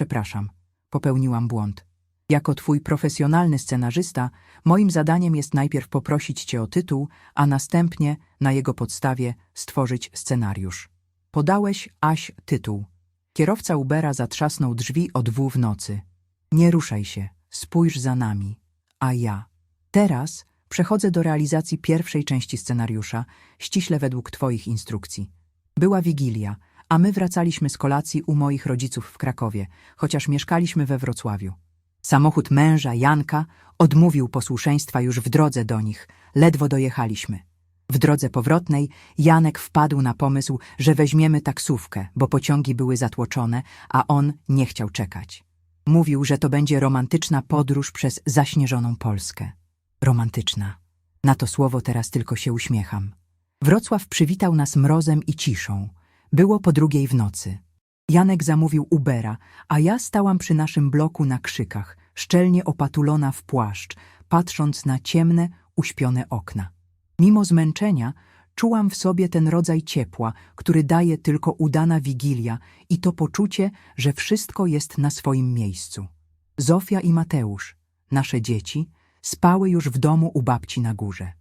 przepraszam. Popełniłam błąd. Jako twój profesjonalny scenarzysta, moim zadaniem jest najpierw poprosić cię o tytuł, a następnie, na jego podstawie, stworzyć scenariusz. Podałeś Aś tytuł. Kierowca Ubera zatrzasnął drzwi o dwu w nocy. Nie ruszaj się, spójrz za nami. A ja. Teraz przechodzę do realizacji pierwszej części scenariusza, ściśle według twoich instrukcji. Była Wigilia, a my wracaliśmy z kolacji u moich rodziców w Krakowie, chociaż mieszkaliśmy we Wrocławiu. Samochód męża, Janka, odmówił posłuszeństwa już w drodze do nich. Ledwo dojechaliśmy. W drodze powrotnej Janek wpadł na pomysł, że weźmiemy taksówkę, bo pociągi były zatłoczone, a on nie chciał czekać. Mówił, że to będzie romantyczna podróż przez zaśnieżoną Polskę. Romantyczna. Na to słowo teraz tylko się uśmiecham. Wrocław przywitał nas mrozem i ciszą. Było po drugiej w nocy. Janek zamówił Ubera, a ja stałam przy naszym bloku na krzykach, szczelnie opatulona w płaszcz, patrząc na ciemne, uśpione okna. Mimo zmęczenia czułam w sobie ten rodzaj ciepła, który daje tylko udana wigilia i to poczucie, że wszystko jest na swoim miejscu. Zofia i Mateusz, nasze dzieci, spały już w domu u babci na górze.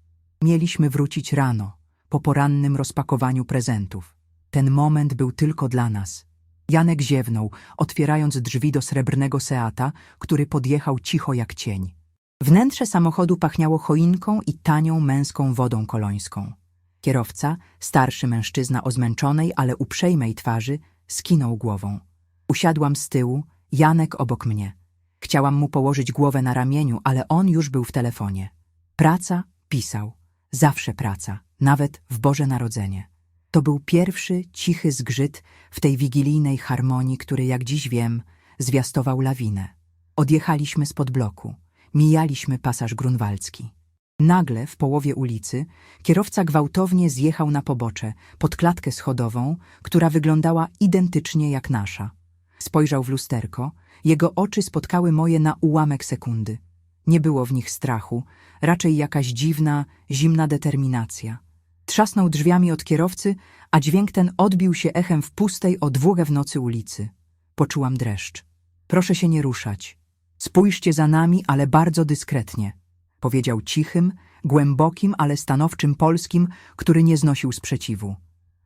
Mieliśmy wrócić rano, po porannym rozpakowaniu prezentów. Ten moment był tylko dla nas. Janek ziewnął, otwierając drzwi do srebrnego Seata, który podjechał cicho jak cień. Wnętrze samochodu pachniało choinką i tanią męską wodą kolońską. Kierowca, starszy mężczyzna o zmęczonej, ale uprzejmej twarzy, skinął głową. Usiadłam z tyłu, Janek obok mnie. Chciałam mu położyć głowę na ramieniu, ale on już był w telefonie. Praca, pisał. Zawsze praca, nawet w Boże Narodzenie. To był pierwszy, cichy zgrzyt w tej wigilijnej harmonii, który, jak dziś wiem, zwiastował lawinę. Odjechaliśmy spod bloku. Mijaliśmy pasaż grunwaldzki. Nagle, w połowie ulicy, kierowca gwałtownie zjechał na pobocze, pod klatkę schodową, która wyglądała identycznie jak nasza. Spojrzał w lusterko, jego oczy spotkały moje na ułamek sekundy. Nie było w nich strachu, raczej jakaś dziwna, zimna determinacja. Trzasnął drzwiami od kierowcy, a dźwięk ten odbił się echem w pustej o dwóch w nocy ulicy. Poczułam dreszcz. Proszę się nie ruszać. Spójrzcie za nami, ale bardzo dyskretnie. Powiedział cichym, głębokim, ale stanowczym polskim, który nie znosił sprzeciwu.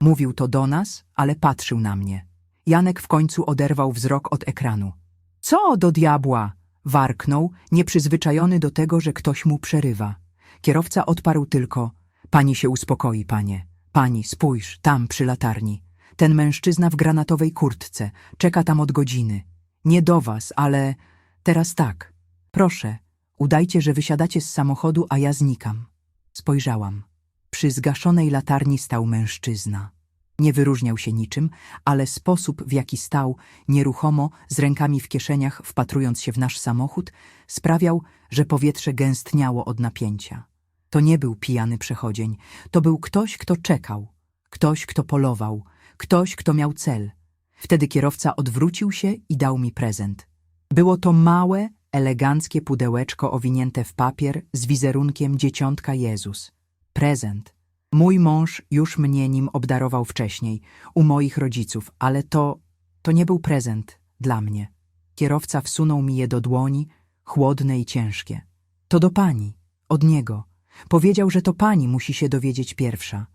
Mówił to do nas, ale patrzył na mnie. Janek w końcu oderwał wzrok od ekranu. Co do diabła? Warknął, nieprzyzwyczajony do tego, że ktoś mu przerywa. Kierowca odparł tylko – Pani się uspokoi, panie. Pani, spójrz, tam przy latarni. Ten mężczyzna w granatowej kurtce. Czeka tam od godziny. Nie do was, ale... Teraz tak. Proszę, udajcie, że wysiadacie z samochodu, a ja znikam. Spojrzałam. Przy zgaszonej latarni stał mężczyzna. Nie wyróżniał się niczym, ale sposób, w jaki stał, nieruchomo, z rękami w kieszeniach, wpatrując się w nasz samochód, sprawiał, że powietrze gęstniało od napięcia. To nie był pijany przechodzień, to był ktoś, kto czekał, ktoś, kto polował, ktoś, kto miał cel. Wtedy kierowca odwrócił się i dał mi prezent. Było to małe, eleganckie pudełeczko owinięte w papier z wizerunkiem dzieciątka Jezus. Prezent. Mój mąż już mnie nim obdarował wcześniej, u moich rodziców, ale to, to nie był prezent dla mnie. Kierowca wsunął mi je do dłoni, chłodne i ciężkie. To do pani, od niego. Powiedział, że to pani musi się dowiedzieć pierwsza.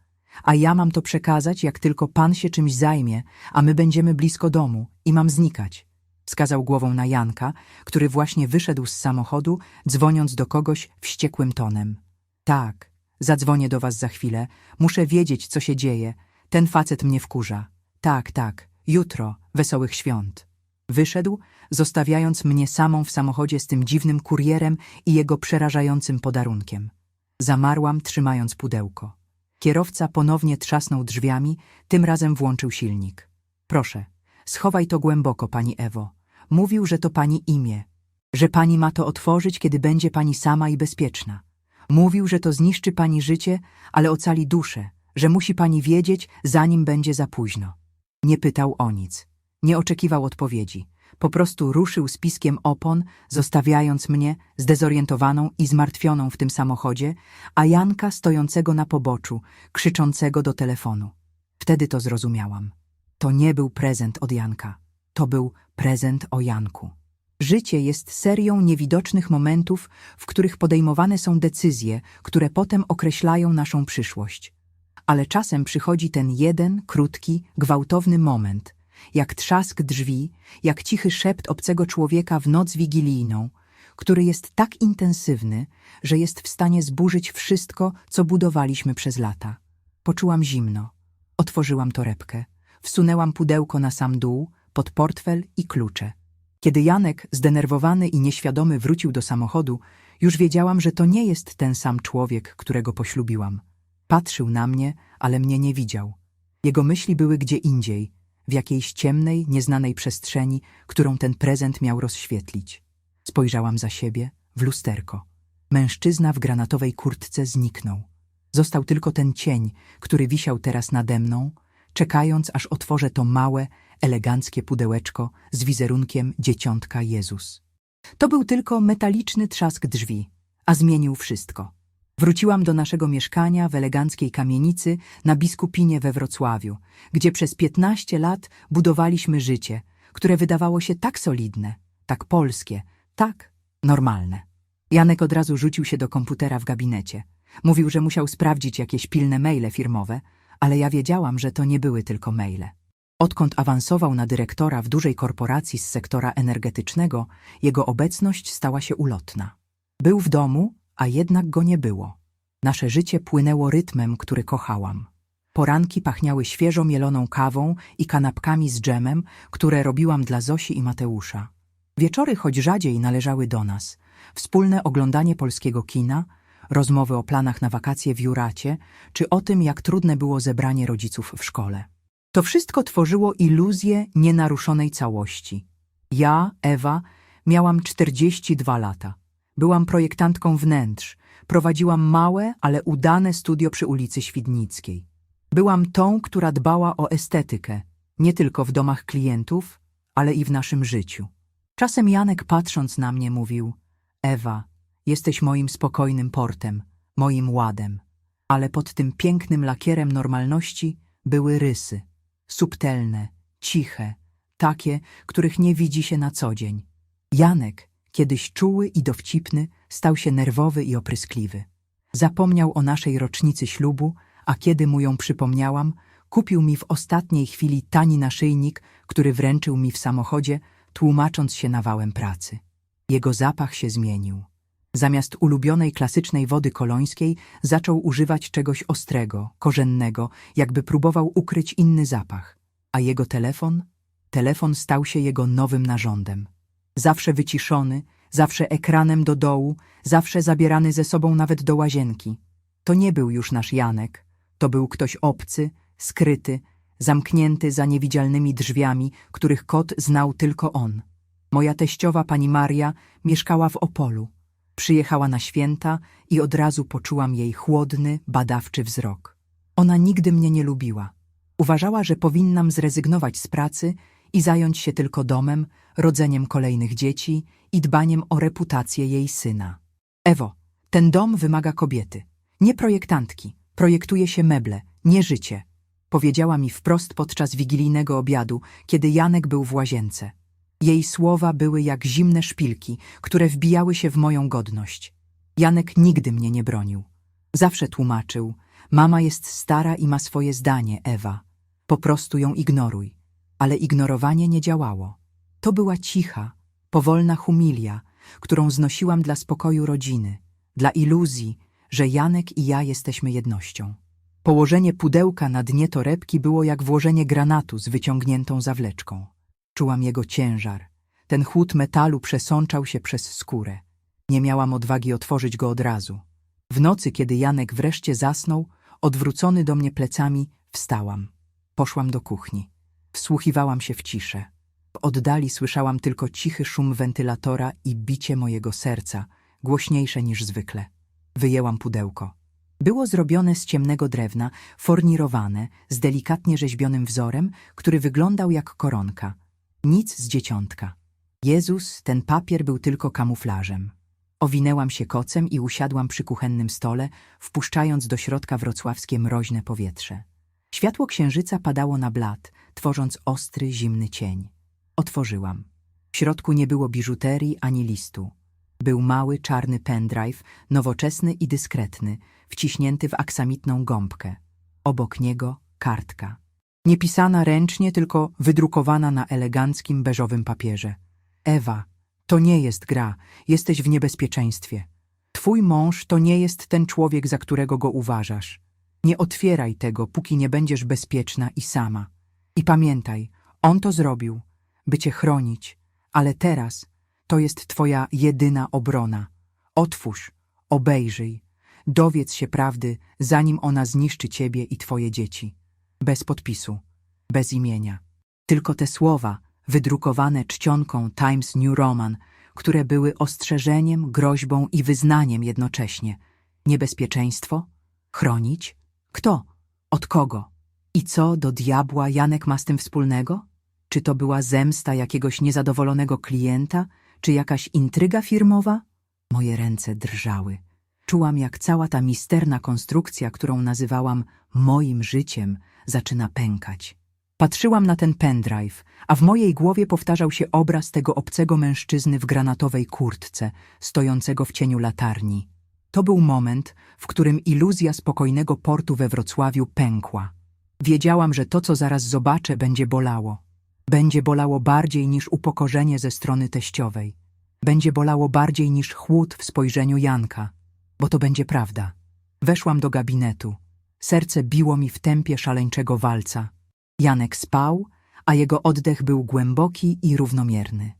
A ja mam to przekazać, jak tylko pan się czymś zajmie, a my będziemy blisko domu i mam znikać. Wskazał głową na Janka, który właśnie wyszedł z samochodu, dzwoniąc do kogoś wściekłym tonem. Tak, zadzwonię do was za chwilę. Muszę wiedzieć, co się dzieje. Ten facet mnie wkurza. Tak, tak, jutro, wesołych świąt. Wyszedł, zostawiając mnie samą w samochodzie z tym dziwnym kurierem i jego przerażającym podarunkiem. Zamarłam, trzymając pudełko. Kierowca ponownie trzasnął drzwiami, tym razem włączył silnik. Proszę, schowaj to głęboko, pani Ewo. Mówił, że to pani imię, że pani ma to otworzyć, kiedy będzie pani sama i bezpieczna. Mówił, że to zniszczy pani życie, ale ocali duszę, że musi pani wiedzieć, zanim będzie za późno. Nie pytał o nic. Nie oczekiwał odpowiedzi. Po prostu ruszył z piskiem opon, zostawiając mnie zdezorientowaną i zmartwioną w tym samochodzie, a Janka stojącego na poboczu, krzyczącego do telefonu. Wtedy to zrozumiałam. To nie był prezent od Janka. To był prezent o Janku. Życie jest serią niewidocznych momentów, w których podejmowane są decyzje, które potem określają naszą przyszłość. Ale czasem przychodzi ten jeden, krótki, gwałtowny moment, jak trzask drzwi, jak cichy szept obcego człowieka w noc wigilijną, który jest tak intensywny, że jest w stanie zburzyć wszystko, co budowaliśmy przez lata. Poczułam zimno. Otworzyłam torebkę. Wsunęłam pudełko na sam dół, pod portfel i klucze. Kiedy Janek, zdenerwowany i nieświadomy, wrócił do samochodu, już wiedziałam, że to nie jest ten sam człowiek, którego poślubiłam. Patrzył na mnie, ale mnie nie widział. Jego myśli były gdzie indziej, w jakiejś ciemnej, nieznanej przestrzeni, którą ten prezent miał rozświetlić. Spojrzałam za siebie, w lusterko. Mężczyzna w granatowej kurtce zniknął. Został tylko ten cień, który wisiał teraz nade mną, czekając, aż otworzę to małe, eleganckie pudełeczko z wizerunkiem dzieciątka Jezus. To był tylko metaliczny trzask drzwi, a zmienił wszystko. Wróciłam do naszego mieszkania w eleganckiej kamienicy na Biskupinie we Wrocławiu, gdzie przez piętnaście lat budowaliśmy życie, które wydawało się tak solidne, tak polskie, tak normalne. Janek od razu rzucił się do komputera w gabinecie. Mówił, że musiał sprawdzić jakieś pilne maile firmowe, ale ja wiedziałam, że to nie były tylko maile. Odkąd awansował na dyrektora w dużej korporacji z sektora energetycznego, jego obecność stała się ulotna. Był w domu, a jednak go nie było. Nasze życie płynęło rytmem, który kochałam. Poranki pachniały świeżo mieloną kawą i kanapkami z dżemem, które robiłam dla Zosi i Mateusza. Wieczory, choć rzadziej, należały do nas. Wspólne oglądanie polskiego kina, rozmowy o planach na wakacje w Juracie, czy o tym, jak trudne było zebranie rodziców w szkole. To wszystko tworzyło iluzję nienaruszonej całości. Ja, Ewa, miałam 42 lata. Byłam projektantką wnętrz, prowadziłam małe, ale udane studio przy ulicy Świdnickiej. Byłam tą, która dbała o estetykę, nie tylko w domach klientów, ale i w naszym życiu. Czasem Janek patrząc na mnie mówił Ewa, jesteś moim spokojnym portem, moim ładem. Ale pod tym pięknym lakierem normalności były rysy. Subtelne, ciche, takie, których nie widzi się na co dzień. Janek, kiedyś czuły i dowcipny, stał się nerwowy i opryskliwy. Zapomniał o naszej rocznicy ślubu, a kiedy mu ją przypomniałam, kupił mi w ostatniej chwili tani naszyjnik, który wręczył mi w samochodzie, tłumacząc się nawałem pracy. Jego zapach się zmienił. Zamiast ulubionej klasycznej wody kolońskiej zaczął używać czegoś ostrego, korzennego, jakby próbował ukryć inny zapach. A jego telefon? Telefon stał się jego nowym narządem. Zawsze wyciszony, zawsze ekranem do dołu, zawsze zabierany ze sobą nawet do łazienki. To nie był już nasz Janek. To był ktoś obcy, skryty, zamknięty za niewidzialnymi drzwiami, których kod znał tylko on. Moja teściowa pani Maria mieszkała w Opolu. Przyjechała na święta i od razu poczułam jej chłodny, badawczy wzrok. Ona nigdy mnie nie lubiła. Uważała, że powinnam zrezygnować z pracy i zająć się tylko domem, rodzeniem kolejnych dzieci i dbaniem o reputację jej syna. Ewo, ten dom wymaga kobiety, nie projektantki. Projektuje się meble, nie życie. Powiedziała mi wprost podczas wigilijnego obiadu, kiedy Janek był w łazience. Jej słowa były jak zimne szpilki, które wbijały się w moją godność. Janek nigdy mnie nie bronił. Zawsze tłumaczył, mama jest stara i ma swoje zdanie, Ewa. Po prostu ją ignoruj. Ale ignorowanie nie działało. To była cicha, powolna humilia, którą znosiłam dla spokoju rodziny, dla iluzji, że Janek i ja jesteśmy jednością. Położenie pudełka na dnie torebki było jak włożenie granatu z wyciągniętą zawleczką. Czułam jego ciężar. Ten chłód metalu przesączał się przez skórę. Nie miałam odwagi otworzyć go od razu. W nocy, kiedy Janek wreszcie zasnął, odwrócony do mnie plecami, wstałam. Poszłam do kuchni. Wsłuchiwałam się w ciszę. W oddali słyszałam tylko cichy szum wentylatora i bicie mojego serca, głośniejsze niż zwykle. Wyjęłam pudełko. Było zrobione z ciemnego drewna, fornirowane, z delikatnie rzeźbionym wzorem, który wyglądał jak koronka. Nic z dzieciątka. Jezus, ten papier był tylko kamuflażem. Owinęłam się kocem i usiadłam przy kuchennym stole, wpuszczając do środka wrocławskie mroźne powietrze. Światło księżyca padało na blat, tworząc ostry, zimny cień. Otworzyłam. W środku nie było biżuterii ani listu. Był mały, czarny pendrive, nowoczesny i dyskretny, wciśnięty w aksamitną gąbkę. Obok niego kartka. Nie pisana ręcznie, tylko wydrukowana na eleganckim, beżowym papierze. Ewa, to nie jest gra, jesteś w niebezpieczeństwie. Twój mąż to nie jest ten człowiek, za którego go uważasz. Nie otwieraj tego, póki nie będziesz bezpieczna i sama. I pamiętaj, on to zrobił, by cię chronić, ale teraz to jest twoja jedyna obrona. Otwórz, obejrzyj, dowiedz się prawdy, zanim ona zniszczy ciebie i twoje dzieci. Bez podpisu, bez imienia. Tylko te słowa, wydrukowane czcionką Times New Roman, które były ostrzeżeniem, groźbą i wyznaniem jednocześnie. Niebezpieczeństwo? Chronić? Kto? Od kogo? I co do diabła Janek ma z tym wspólnego? Czy to była zemsta jakiegoś niezadowolonego klienta, czy jakaś intryga firmowa? Moje ręce drżały. Czułam, jak cała ta misterna konstrukcja, którą nazywałam moim życiem, zaczyna pękać. Patrzyłam na ten pendrive, a w mojej głowie powtarzał się obraz tego obcego mężczyzny w granatowej kurtce, stojącego w cieniu latarni. To był moment, w którym iluzja spokojnego portu we Wrocławiu pękła. Wiedziałam, że to, co zaraz zobaczę, będzie bolało. Będzie bolało bardziej niż upokorzenie ze strony teściowej. Będzie bolało bardziej niż chłód w spojrzeniu Janka, bo to będzie prawda. Weszłam do gabinetu. Serce biło mi w tempie szaleńczego walca. Janek spał, a jego oddech był głęboki i równomierny.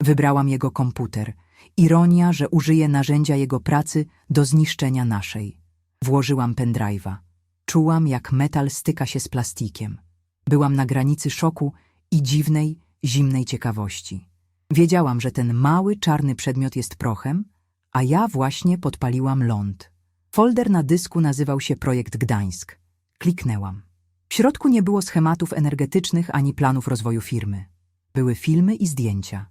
Wybrałam jego komputer. Ironia, że użyję narzędzia jego pracy do zniszczenia naszej. Włożyłam pendrive'a. Czułam, jak metal styka się z plastikiem. Byłam na granicy szoku i dziwnej, zimnej ciekawości. Wiedziałam, że ten mały, czarny przedmiot jest prochem, a ja właśnie podpaliłam ląd. Folder na dysku nazywał się Projekt Gdańsk. Kliknęłam. W środku nie było schematów energetycznych ani planów rozwoju firmy. Były filmy i zdjęcia.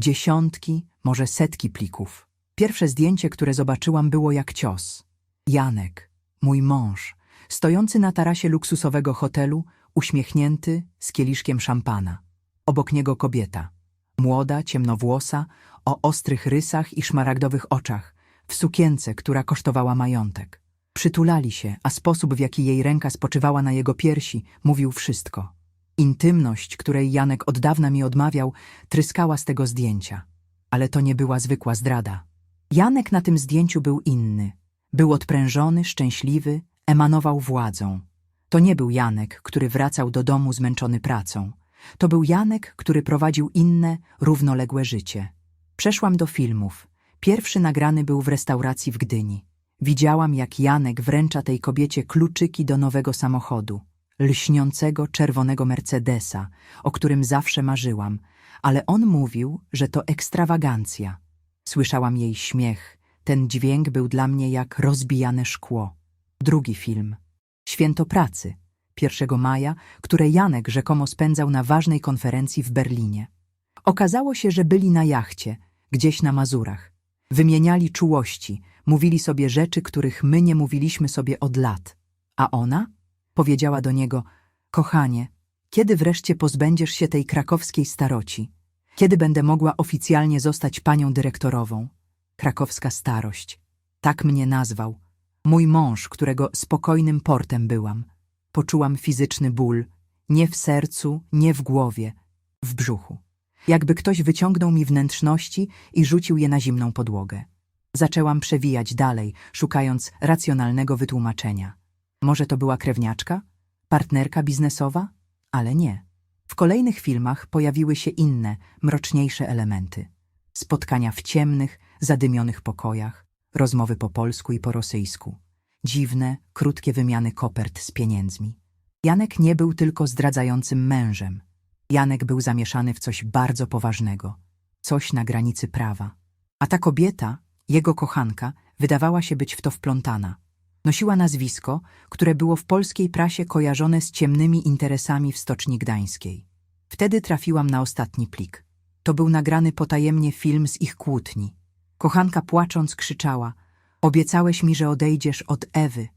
Dziesiątki, może setki plików. Pierwsze zdjęcie, które zobaczyłam, było jak cios. Janek, mój mąż, stojący na tarasie luksusowego hotelu, uśmiechnięty, z kieliszkiem szampana. Obok niego kobieta. Młoda, ciemnowłosa, o ostrych rysach i szmaragdowych oczach, w sukience, która kosztowała majątek. Przytulali się, a sposób, w jaki jej ręka spoczywała na jego piersi, mówił wszystko. Intymność, której Janek od dawna mi odmawiał, tryskała z tego zdjęcia. Ale to nie była zwykła zdrada. Janek na tym zdjęciu był inny. Był odprężony, szczęśliwy, emanował władzą. To nie był Janek, który wracał do domu zmęczony pracą. To był Janek, który prowadził inne, równoległe życie. Przeszłam do filmów. Pierwszy nagrany był w restauracji w Gdyni. Widziałam, jak Janek wręcza tej kobiecie kluczyki do nowego samochodu, lśniącego czerwonego Mercedesa, o którym zawsze marzyłam, ale on mówił, że to ekstrawagancja. Słyszałam jej śmiech, ten dźwięk był dla mnie jak rozbijane szkło. Drugi film. Święto pracy, 1 maja, które Janek rzekomo spędzał na ważnej konferencji w Berlinie. Okazało się, że byli na jachcie, gdzieś na Mazurach. Wymieniali czułości, mówili sobie rzeczy, których my nie mówiliśmy sobie od lat. A ona? Powiedziała do niego, kochanie, kiedy wreszcie pozbędziesz się tej krakowskiej staroci? Kiedy będę mogła oficjalnie zostać panią dyrektorową? Krakowska starość. Tak mnie nazwał. Mój mąż, którego spokojnym portem byłam. Poczułam fizyczny ból, nie w sercu, nie w głowie, w brzuchu. Jakby ktoś wyciągnął mi wnętrzności i rzucił je na zimną podłogę. Zaczęłam przewijać dalej, szukając racjonalnego wytłumaczenia. Może to była krewniaczka? Partnerka biznesowa? Ale nie. W kolejnych filmach pojawiły się inne, mroczniejsze elementy. Spotkania w ciemnych, zadymionych pokojach, rozmowy po polsku i po rosyjsku. Dziwne, krótkie wymiany kopert z pieniędzmi. Janek nie był tylko zdradzającym mężem. Janek był zamieszany w coś bardzo poważnego, coś na granicy prawa. A ta kobieta, jego kochanka, wydawała się być w to wplątana. Nosiła nazwisko, które było w polskiej prasie kojarzone z ciemnymi interesami w Stoczni Gdańskiej. Wtedy trafiłam na ostatni plik. To był nagrany potajemnie film z ich kłótni. Kochanka płacząc krzyczała – Obiecałeś mi, że odejdziesz od Ewy,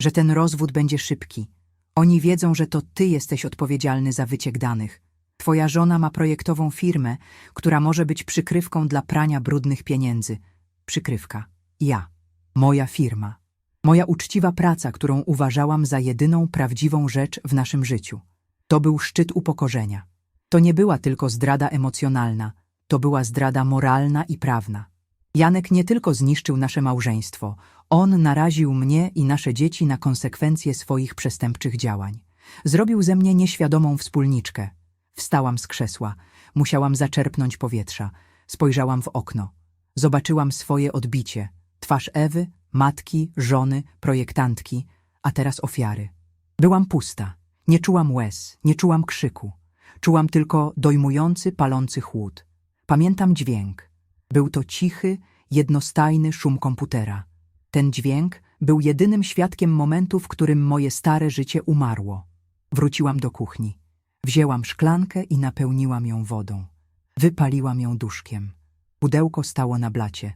że ten rozwód będzie szybki. Oni wiedzą, że to ty jesteś odpowiedzialny za wyciek danych. Twoja żona ma projektową firmę, która może być przykrywką dla prania brudnych pieniędzy. Przykrywka. Ja. Moja firma. Moja uczciwa praca, którą uważałam za jedyną prawdziwą rzecz w naszym życiu. To był szczyt upokorzenia. To nie była tylko zdrada emocjonalna, to była zdrada moralna i prawna. Janek nie tylko zniszczył nasze małżeństwo, on naraził mnie i nasze dzieci na konsekwencje swoich przestępczych działań. Zrobił ze mnie nieświadomą wspólniczkę. Wstałam z krzesła, musiałam zaczerpnąć powietrza. Spojrzałam w okno. Zobaczyłam swoje odbicie. Twarz Ewy, matki, żony, projektantki, a teraz ofiary. Byłam pusta. Nie czułam łez, nie czułam krzyku. Czułam tylko dojmujący, palący chłód. Pamiętam dźwięk. Był to cichy, jednostajny szum komputera. Ten dźwięk był jedynym świadkiem momentu, w którym moje stare życie umarło. Wróciłam do kuchni. Wzięłam szklankę i napełniłam ją wodą. Wypaliłam ją duszkiem. Pudełko stało na blacie.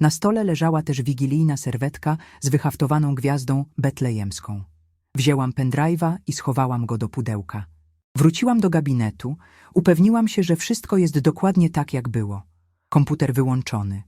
Na stole leżała też wigilijna serwetka z wyhaftowaną gwiazdą betlejemską. Wzięłam pendrive'a i schowałam go do pudełka. Wróciłam do gabinetu, upewniłam się, że wszystko jest dokładnie tak, jak było. Komputer wyłączony.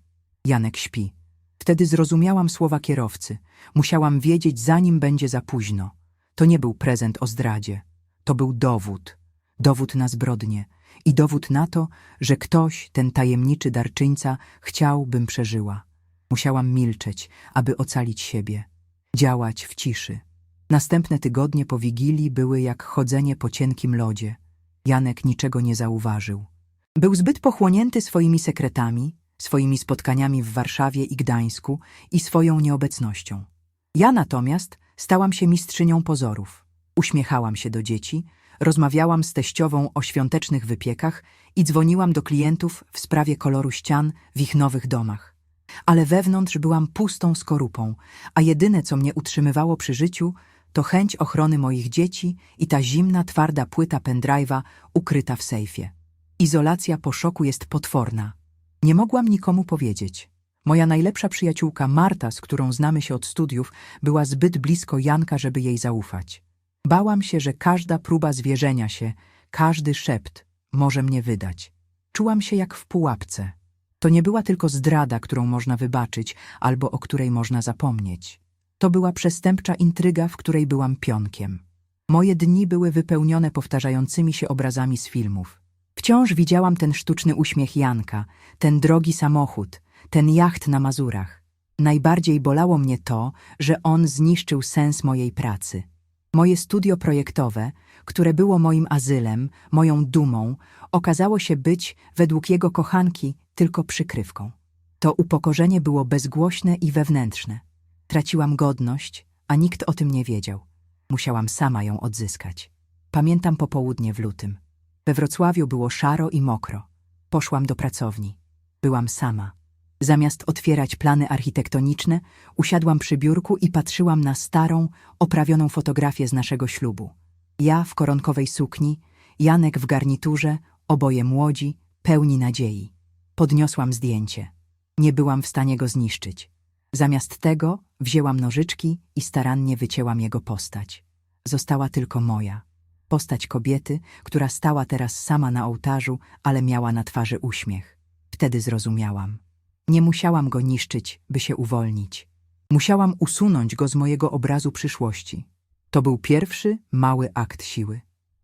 Janek śpi. Wtedy zrozumiałam słowa kierowcy. Musiałam wiedzieć, zanim będzie za późno. To nie był prezent o zdradzie. To był dowód. Dowód na zbrodnię. I dowód na to, że ktoś, ten tajemniczy darczyńca, chciał, bym przeżyła. Musiałam milczeć, aby ocalić siebie. Działać w ciszy. Następne tygodnie po Wigilii były jak chodzenie po cienkim lodzie. Janek niczego nie zauważył. Był zbyt pochłonięty swoimi sekretami, swoimi spotkaniami w Warszawie i Gdańsku i swoją nieobecnością. Ja natomiast stałam się mistrzynią pozorów. Uśmiechałam się do dzieci, rozmawiałam z teściową o świątecznych wypiekach i dzwoniłam do klientów w sprawie koloru ścian w ich nowych domach. Ale wewnątrz byłam pustą skorupą, a jedyne, co mnie utrzymywało przy życiu, to chęć ochrony moich dzieci i ta zimna, twarda płyta pendrive'a ukryta w sejfie. Izolacja po szoku jest potworna. Nie mogłam nikomu powiedzieć. Moja najlepsza przyjaciółka Marta, z którą znamy się od studiów, była zbyt blisko Janka, żeby jej zaufać. Bałam się, że każda próba zwierzenia się, każdy szept może mnie wydać. Czułam się jak w pułapce. To nie była tylko zdrada, którą można wybaczyć albo o której można zapomnieć. To była przestępcza intryga, w której byłam pionkiem. Moje dni były wypełnione powtarzającymi się obrazami z filmów. Wciąż widziałam ten sztuczny uśmiech Janka, ten drogi samochód, ten jacht na Mazurach. Najbardziej bolało mnie to, że on zniszczył sens mojej pracy. Moje studio projektowe, które było moim azylem, moją dumą, okazało się być, według jego kochanki, tylko przykrywką. To upokorzenie było bezgłośne i wewnętrzne. Traciłam godność, a nikt o tym nie wiedział. Musiałam sama ją odzyskać. Pamiętam popołudnie w lutym. We Wrocławiu było szaro i mokro. Poszłam do pracowni. Byłam sama. Zamiast otwierać plany architektoniczne, usiadłam przy biurku i patrzyłam na starą, oprawioną fotografię z naszego ślubu. Ja w koronkowej sukni, Janek w garniturze, oboje młodzi, pełni nadziei. Podniosłam zdjęcie. Nie byłam w stanie go zniszczyć. Zamiast tego wzięłam nożyczki i starannie wycięłam jego postać. Została tylko moja. Postać kobiety, która stała teraz sama na ołtarzu, ale miała na twarzy uśmiech. Wtedy zrozumiałam. Nie musiałam go niszczyć, by się uwolnić. Musiałam usunąć go z mojego obrazu przyszłości. To był pierwszy, mały akt siły.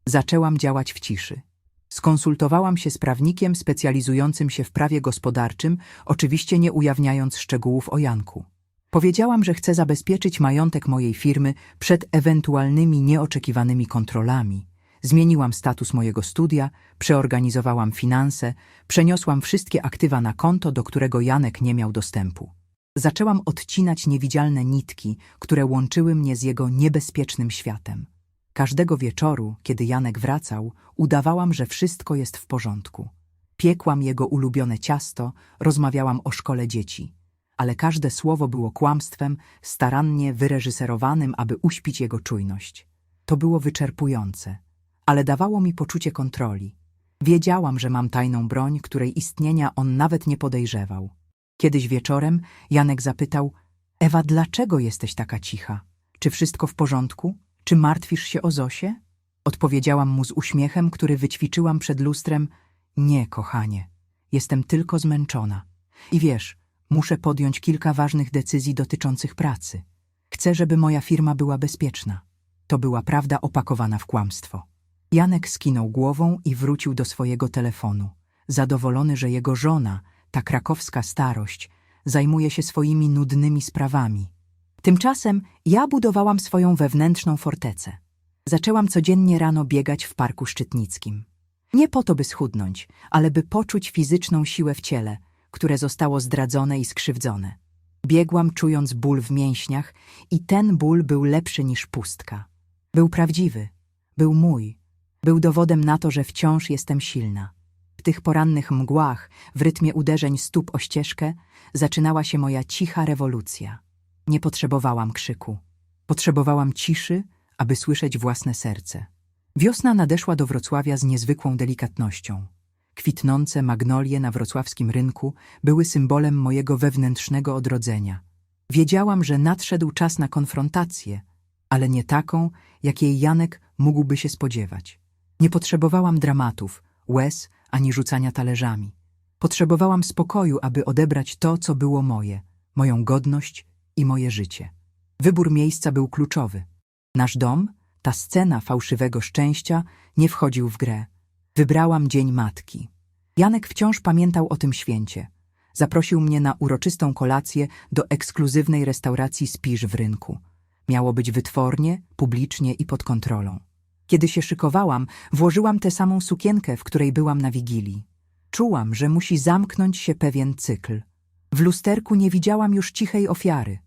Zaczęłam działać w ciszy. Skonsultowałam się z prawnikiem specjalizującym się w prawie gospodarczym, oczywiście nie ujawniając szczegółów o Janku. Powiedziałam, że chcę zabezpieczyć majątek mojej firmy przed ewentualnymi nieoczekiwanymi kontrolami. Zmieniłam status mojego studia, przeorganizowałam finanse, przeniosłam wszystkie aktywa na konto, do którego Janek nie miał dostępu. Zaczęłam odcinać niewidzialne nitki, które łączyły mnie z jego niebezpiecznym światem. Każdego wieczoru, kiedy Janek wracał, udawałam, że wszystko jest w porządku. Piekłam jego ulubione ciasto, rozmawiałam o szkole dzieci. Ale każde słowo było kłamstwem, starannie wyreżyserowanym, aby uśpić jego czujność. To było wyczerpujące, ale dawało mi poczucie kontroli. Wiedziałam, że mam tajną broń, której istnienia on nawet nie podejrzewał. Kiedyś wieczorem Janek zapytał: Ewa, dlaczego jesteś taka cicha? Czy wszystko w porządku? Czy martwisz się o Zosię? Odpowiedziałam mu z uśmiechem, który wyćwiczyłam przed lustrem. Nie, kochanie, jestem tylko zmęczona. I wiesz, muszę podjąć kilka ważnych decyzji dotyczących pracy. Chcę, żeby moja firma była bezpieczna. To była prawda opakowana w kłamstwo. Janek skinął głową i wrócił do swojego telefonu, zadowolony, że jego żona, ta krakowska starość, zajmuje się swoimi nudnymi sprawami. Tymczasem ja budowałam swoją wewnętrzną fortecę. Zaczęłam codziennie rano biegać w Parku Szczytnickim. Nie po to, by schudnąć, ale by poczuć fizyczną siłę w ciele, które zostało zdradzone i skrzywdzone. Biegłam, czując ból w mięśniach, i ten ból był lepszy niż pustka. Był prawdziwy, był mój, był dowodem na to, że wciąż jestem silna. W tych porannych mgłach, w rytmie uderzeń stóp o ścieżkę, zaczynała się moja cicha rewolucja. Nie potrzebowałam krzyku. Potrzebowałam ciszy, aby słyszeć własne serce. Wiosna nadeszła do Wrocławia z niezwykłą delikatnością. Kwitnące magnolie na wrocławskim rynku były symbolem mojego wewnętrznego odrodzenia. Wiedziałam, że nadszedł czas na konfrontację, ale nie taką, jakiej Janek mógłby się spodziewać. Nie potrzebowałam dramatów, łez ani rzucania talerzami. Potrzebowałam spokoju, aby odebrać to, co było moje, moją godność i moje życie. Wybór miejsca był kluczowy. Nasz dom, ta scena fałszywego szczęścia, nie wchodził w grę. Wybrałam Dzień Matki. Janek wciąż pamiętał o tym święcie. Zaprosił mnie na uroczystą kolację do ekskluzywnej restauracji Spiż w rynku. Miało być wytwornie, publicznie i pod kontrolą. Kiedy się szykowałam, włożyłam tę samą sukienkę, w której byłam na Wigilii. Czułam, że musi zamknąć się pewien cykl. W lusterku nie widziałam już cichej ofiary.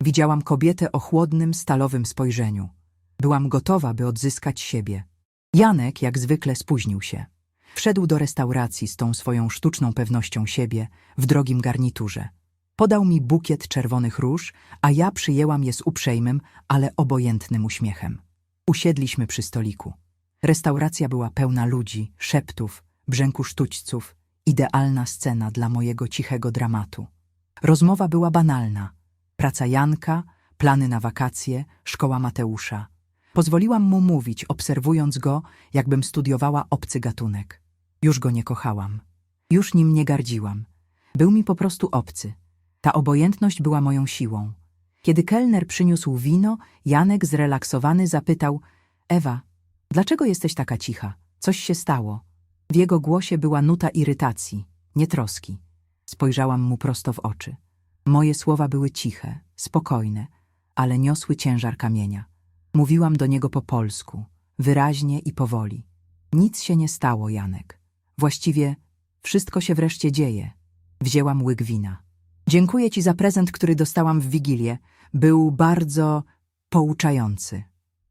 Widziałam kobietę o chłodnym, stalowym spojrzeniu. Byłam gotowa, by odzyskać siebie. Janek jak zwykle spóźnił się. Wszedł do restauracji z tą swoją sztuczną pewnością siebie w drogim garniturze. Podał mi bukiet czerwonych róż, a ja przyjęłam je z uprzejmym, ale obojętnym uśmiechem. Usiedliśmy przy stoliku. Restauracja była pełna ludzi, szeptów, brzęku sztućców, idealna scena dla mojego cichego dramatu. Rozmowa była banalna. Praca Janka, plany na wakacje, szkoła Mateusza. Pozwoliłam mu mówić, obserwując go, jakbym studiowała obcy gatunek. Już go nie kochałam. Już nim nie gardziłam. Był mi po prostu obcy. Ta obojętność była moją siłą. Kiedy kelner przyniósł wino, Janek zrelaksowany zapytał Ewa, dlaczego jesteś taka cicha? Coś się stało. W jego głosie była nuta irytacji, nie troski. Spojrzałam mu prosto w oczy. Moje słowa były ciche, spokojne, ale niosły ciężar kamienia. Mówiłam do niego po polsku, wyraźnie i powoli. Nic się nie stało, Janek. Właściwie wszystko się wreszcie dzieje. Wzięłam łyk wina. Dziękuję ci za prezent, który dostałam w Wigilię. Był bardzo pouczający.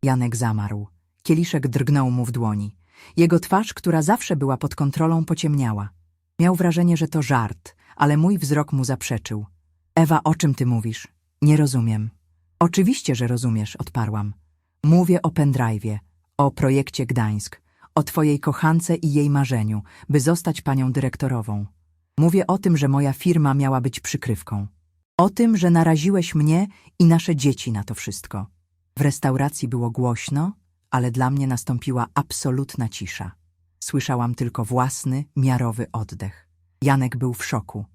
Janek zamarł. Kieliszek drgnął mu w dłoni. Jego twarz, która zawsze była pod kontrolą, pociemniała. Miał wrażenie, że to żart, ale mój wzrok mu zaprzeczył. Ewa, o czym ty mówisz? Nie rozumiem. Oczywiście, że rozumiesz, odparłam. Mówię o pendrive'ie, o projekcie Gdańsk, o twojej kochance i jej marzeniu, by zostać panią dyrektorową. Mówię o tym, że moja firma miała być przykrywką. O tym, że naraziłeś mnie i nasze dzieci na to wszystko. W restauracji było głośno, ale dla mnie nastąpiła absolutna cisza. Słyszałam tylko własny, miarowy oddech. Janek był w szoku.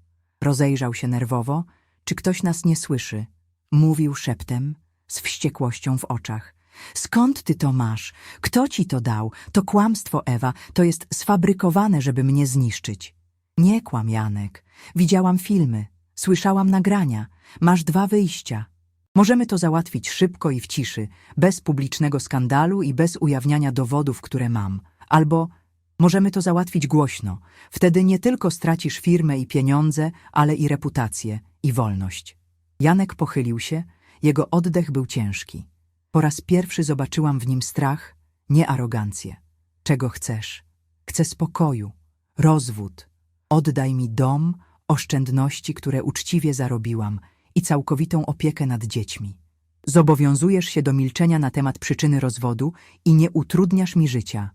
Rozejrzał się nerwowo, czy ktoś nas nie słyszy. Mówił szeptem, z wściekłością w oczach. Skąd ty to masz? Kto ci to dał? To kłamstwo, Ewa, to jest sfabrykowane, żeby mnie zniszczyć. Nie kłam, Janek. Widziałam filmy, słyszałam nagrania. Masz dwa wyjścia. Możemy to załatwić szybko i w ciszy, bez publicznego skandalu i bez ujawniania dowodów, które mam. Albo możemy to załatwić głośno. Wtedy nie tylko stracisz firmę i pieniądze, ale i reputację i wolność. Janek pochylił się, jego oddech był ciężki. Po raz pierwszy zobaczyłam w nim strach, nie arogancję. Czego chcesz? Chcę spokoju, rozwód. Oddaj mi dom, oszczędności, które uczciwie zarobiłam i całkowitą opiekę nad dziećmi. Zobowiązujesz się do milczenia na temat przyczyny rozwodu i nie utrudniasz mi życia.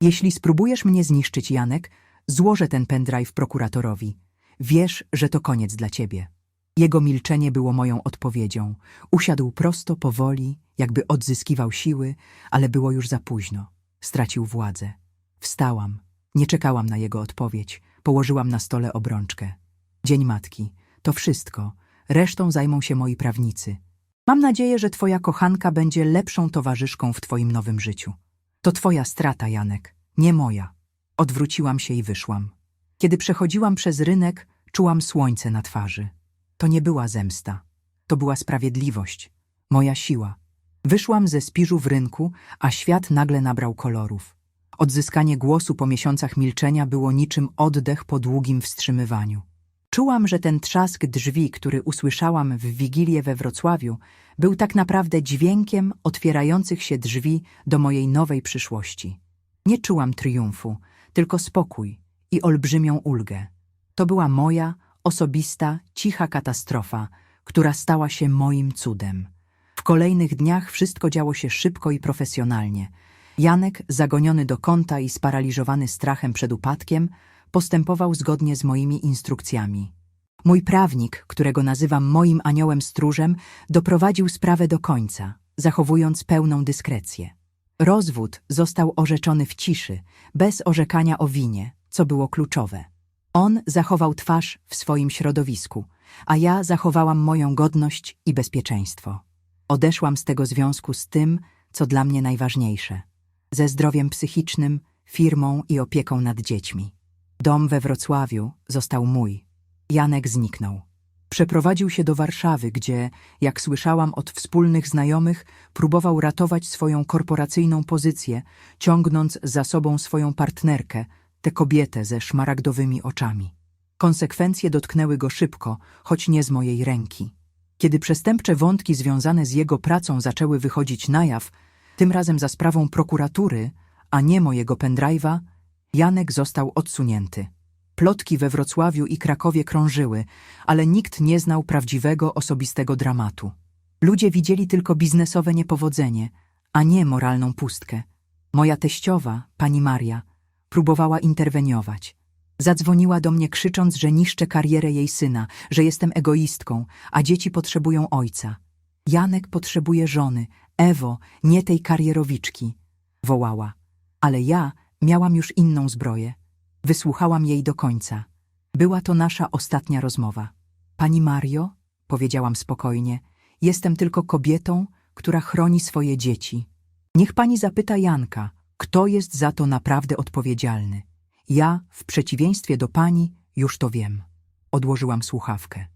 Jeśli spróbujesz mnie zniszczyć, Janek, złożę ten pendrive prokuratorowi. Wiesz, że to koniec dla ciebie. Jego milczenie było moją odpowiedzią. Usiadł prosto, powoli, jakby odzyskiwał siły, ale było już za późno. stracił władzę. Wstałam. Nie czekałam na jego odpowiedź. Położyłam na stole obrączkę. Dzień matki. To wszystko. Resztą zajmą się moi prawnicy. Mam nadzieję, że twoja kochanka będzie lepszą towarzyszką w twoim nowym życiu. To twoja strata, Janek, nie moja. Odwróciłam się i wyszłam. Kiedy przechodziłam przez rynek, czułam słońce na twarzy. To nie była zemsta. To była sprawiedliwość. Moja siła. Wyszłam ze spiżu w rynku, a świat nagle nabrał kolorów. Odzyskanie głosu po miesiącach milczenia było niczym oddech po długim wstrzymywaniu. Czułam, że ten trzask drzwi, który usłyszałam w Wigilię we Wrocławiu, był tak naprawdę dźwiękiem otwierających się drzwi do mojej nowej przyszłości. Nie czułam triumfu, tylko spokój i olbrzymią ulgę. To była moja, osobista, cicha katastrofa, która stała się moim cudem. W kolejnych dniach wszystko działo się szybko i profesjonalnie. Janek, zagoniony do kąta i sparaliżowany strachem przed upadkiem, postępował zgodnie z moimi instrukcjami. Mój prawnik, którego nazywam moim aniołem stróżem, doprowadził sprawę do końca, zachowując pełną dyskrecję. Rozwód został orzeczony w ciszy, bez orzekania o winie, co było kluczowe. On zachował twarz w swoim środowisku, a ja zachowałam moją godność i bezpieczeństwo. Odeszłam z tego związku z tym, co dla mnie najważniejsze ze zdrowiem psychicznym, firmą i opieką nad dziećmi. Dom we Wrocławiu został mój. Janek zniknął. Przeprowadził się do Warszawy, gdzie, jak słyszałam od wspólnych znajomych, próbował ratować swoją korporacyjną pozycję, ciągnąc za sobą swoją partnerkę, tę kobietę ze szmaragdowymi oczami. Konsekwencje dotknęły go szybko, choć nie z mojej ręki. Kiedy przestępcze wątki związane z jego pracą zaczęły wychodzić na jaw, tym razem za sprawą prokuratury, a nie mojego pendrive'a, Janek został odsunięty. Plotki we Wrocławiu i Krakowie krążyły, ale nikt nie znał prawdziwego, osobistego dramatu. Ludzie widzieli tylko biznesowe niepowodzenie, a nie moralną pustkę. Moja teściowa, pani Maria, próbowała interweniować. Zadzwoniła do mnie krzycząc, że niszczę karierę jej syna, że jestem egoistką, a dzieci potrzebują ojca. Janek potrzebuje żony, Ewo, nie tej karierowiczki, wołała. Ale ja miałam już inną zbroję. Wysłuchałam jej do końca. Była to nasza ostatnia rozmowa. Pani Mario, powiedziałam spokojnie, jestem tylko kobietą, która chroni swoje dzieci. Niech pani zapyta Janka, kto jest za to naprawdę odpowiedzialny. Ja, w przeciwieństwie do pani, już to wiem. Odłożyłam słuchawkę.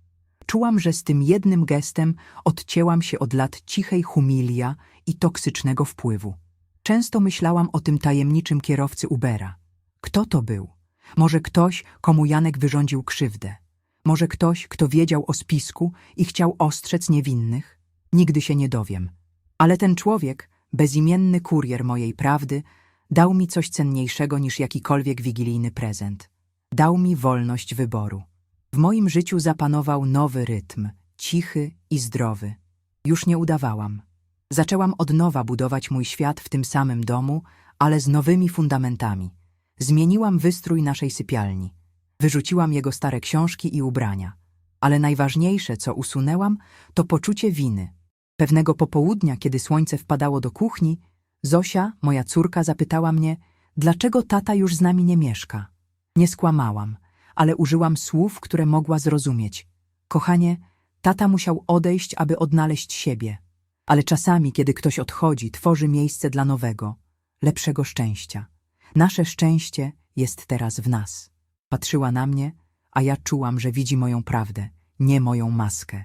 Czułam, że z tym jednym gestem odcięłam się od lat cichej humilia i toksycznego wpływu. Często myślałam o tym tajemniczym kierowcy Ubera. Kto to był? Może ktoś, komu Janek wyrządził krzywdę? Może ktoś, kto wiedział o spisku i chciał ostrzec niewinnych? Nigdy się nie dowiem. Ale ten człowiek, bezimienny kurier mojej prawdy, dał mi coś cenniejszego niż jakikolwiek wigilijny prezent. Dał mi wolność wyboru. W moim życiu zapanował nowy rytm, cichy i zdrowy. Już nie udawałam. Zaczęłam od nowa budować mój świat w tym samym domu, ale z nowymi fundamentami. Zmieniłam wystrój naszej sypialni. Wyrzuciłam jego stare książki i ubrania. Ale najważniejsze, co usunęłam, to poczucie winy. Pewnego popołudnia, kiedy słońce wpadało do kuchni, Zosia, moja córka, zapytała mnie, dlaczego tata już z nami nie mieszka. Nie skłamałam, ale użyłam słów, które mogła zrozumieć. Kochanie, tata musiał odejść, aby odnaleźć siebie. Ale czasami, kiedy ktoś odchodzi, tworzy miejsce dla nowego, lepszego szczęścia. Nasze szczęście jest teraz w nas. Patrzyła na mnie, a ja czułam, że widzi moją prawdę, nie moją maskę.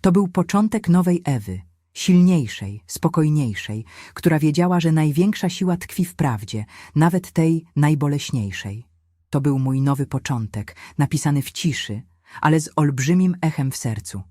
To był początek nowej Ewy, silniejszej, spokojniejszej, która wiedziała, że największa siła tkwi w prawdzie, nawet tej najboleśniejszej. To był mój nowy początek, napisany w ciszy, ale z olbrzymim echem w sercu.